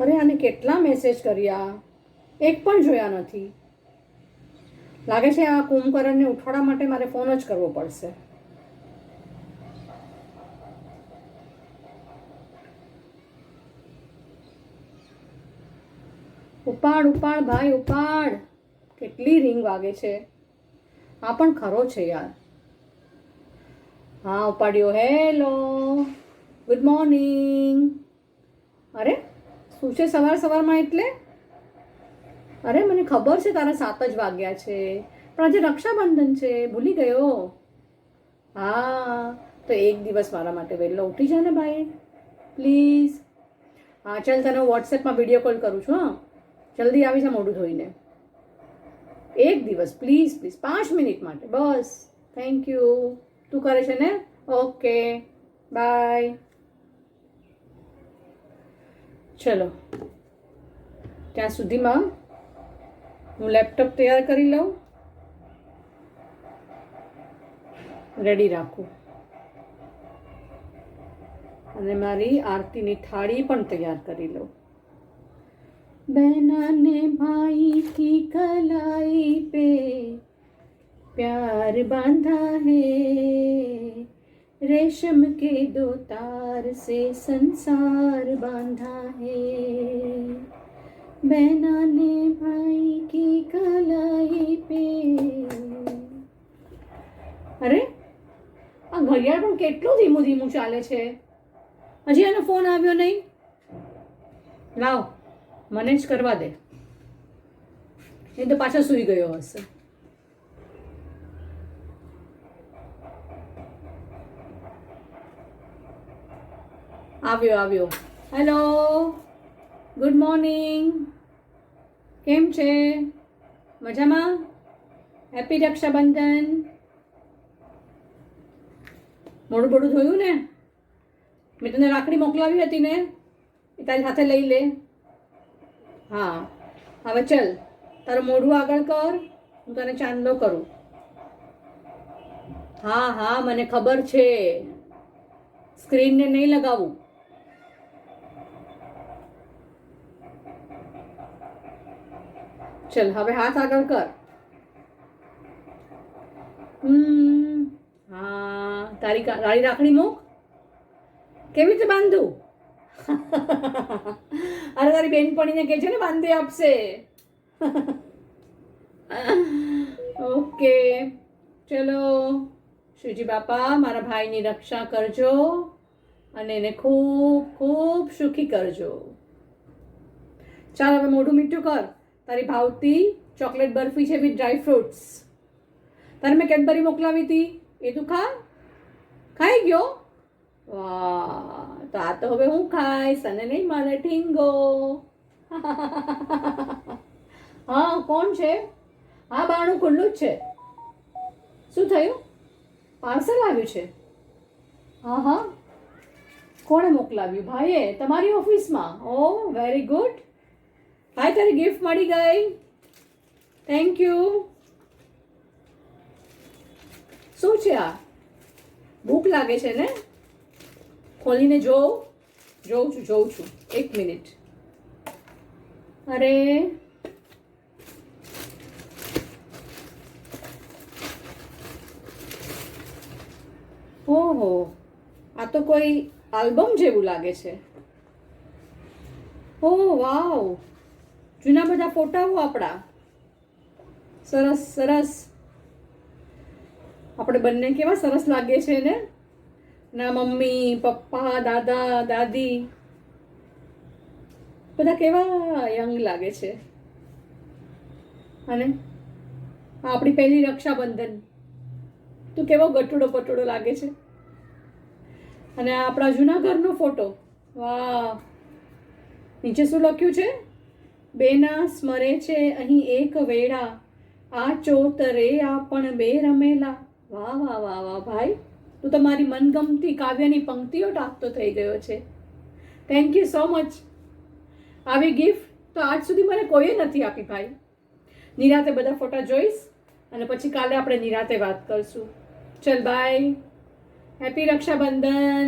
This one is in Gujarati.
અરે, આને કેટલા મેસેજ કર્યા? એક પણ જોયા નથી. લાગે છે આ કુંભકરણને ઉઠાડવા માટે મારે ફોન જ કરવો પડશે. ઉપાડ ઉપાડ, ભાઈ, ઉપાડ. કેટલી રિંગ વાગે છે. આ પણ ખરો છે યાર. હા, ઉપાડ્યો. હેલો ગુડ મોર્નિંગ અરે શું છે સવાર સવારમાં એટલે? અરે, મને ખબર છે તારા સાત જ વાગ્યા છે. પણ આજે રક્ષાબંધન છે. ભૂલી ગયો. હા, તો એક દિવસ મારા માટે વહેલો ઉઠી જા ને ભાઈ પ્લીઝ. હા, ચાલ તને વોટ્સએપમાં વીડિયો કોલ કરું છું, હા. જલ્દી આવી જા મોઢું ધોઈને. એક દિવસ, પ્લીઝ પ્લીઝ, પાંચ મિનિટ માટે. બસ. Thank you. તું કરે છે ને? ઓકે. બાય. ચલો ત્યાં સુધીમાં હું લેપટોપ તૈયાર કરી લઉં રેડી રાખું અને મારી આરતીની થાળી પણ તૈયાર કરી લઉં बहना ने भाई की कलाई पे प्यार बांधा है रेशम के दो तार से संसार बांधा है बहना ने भाई की कलाई पे અરે આ ઘડિયાળ પણ કેટલું ધીમું ધીમું ચાલે છે હજી એનો ફોન આવ્યો નહીં લાવ મને જ કરવા દે એ તો પાછો સૂઈ ગયો હશે આવ્યો આવ્યો. હેલો ગુડ મોર્નિંગ કેમ છે? મજામાં? હેપી રક્ષાબંધન મોડું બોડું થયું ને? મેં તને રાખડી મોકલાવી હતી ને? એ તારી સાથે લઈ લે. હા. હવે ચલ, તારું મોઢું આગળ કર, હું તને ચાંદલો કરું. હા હા, મને ખબર છે. સ્ક્રીનને નહીં લગાવું. ચલ હવે હાથ આગળ કર હા તારી તારી રાખડી મૂક કેવી રીતે બાંધું અરે તારી બેનપણીને કહે છે ને બાંધી આપશે ઓકે ચલો શ્રીજી બાપા મારા ભાઈની રક્ષા કરજો અને એને ખૂબ ખૂબ સુખી કરજો. ચાલ, હવે મોઢું મીઠું કર. તારી ભાવતી ચોકલેટ બરફી છે વિથ ડ્રાય ફ્રૂટ્સ. તારે મેં કેડબરી મોકલાવી હતી. એ તું ખા. ખાઈ ગયો? વાહ, તો આ તો હવે હું ખાઈશ અને નહીં મારે ઠીંગો. હા, કોણ છે? હા, બાણું ખુલ્લું જ છે. શું થયું? પાર્સલ આવ્યું છે? હા હા. કોણે મોકલાવ્યું? ભાઈએ, તમારી ઓફિસમાં? Oh very good. ભાઈ તારી ગિફ્ટ મળી ગઈ થેન્ક યુ શું છે આ? ભૂખ લાગે છે ને? ખોલીને જોઉં? જોઉં છું જોઉં છું. એક મિનિટ. અરે. ઓહો. આ તો કોઈ આલ્બમ જેવું લાગે છે. ઓ, વાવ. જૂના બધા ફોટાઓ આપણા. સરસ સરસ. આપણે બંને કેવા સરસ લાગે છે ને? ના, મમ્મી, પપ્પા, દાદા, દાદી. બધા કેવા યંગ લાગે છે. અને આપણી પહેલી રક્ષાબંધન. તું કેવો ગટુડો પટુડો લાગે છે. અને આપણા જૂના ઘરનો ફોટો. વાહ. નીચે શું લખ્યું છે? બેના સ્મરે છે અહીં એક વેળા. આ ચોતરે આ પણ બે રમેલા. વાહ વાહ વાહ વાહ, ભાઈ. તું તો મારી મનગમતી કાવ્યની પંક્તિઓ ટાંકતો થઈ ગયો છે. થેન્ક યુ સો મચ આવી ગિફ્ટ તો આજ સુધી મને કોઈએ નથી આપી, ભાઈ. નિરાતે બધા ફોટા જોઈશ અને પછી કાલે આપણે નિરાતે વાત કરશું. ચલ બાય હેપી રક્ષાબંધન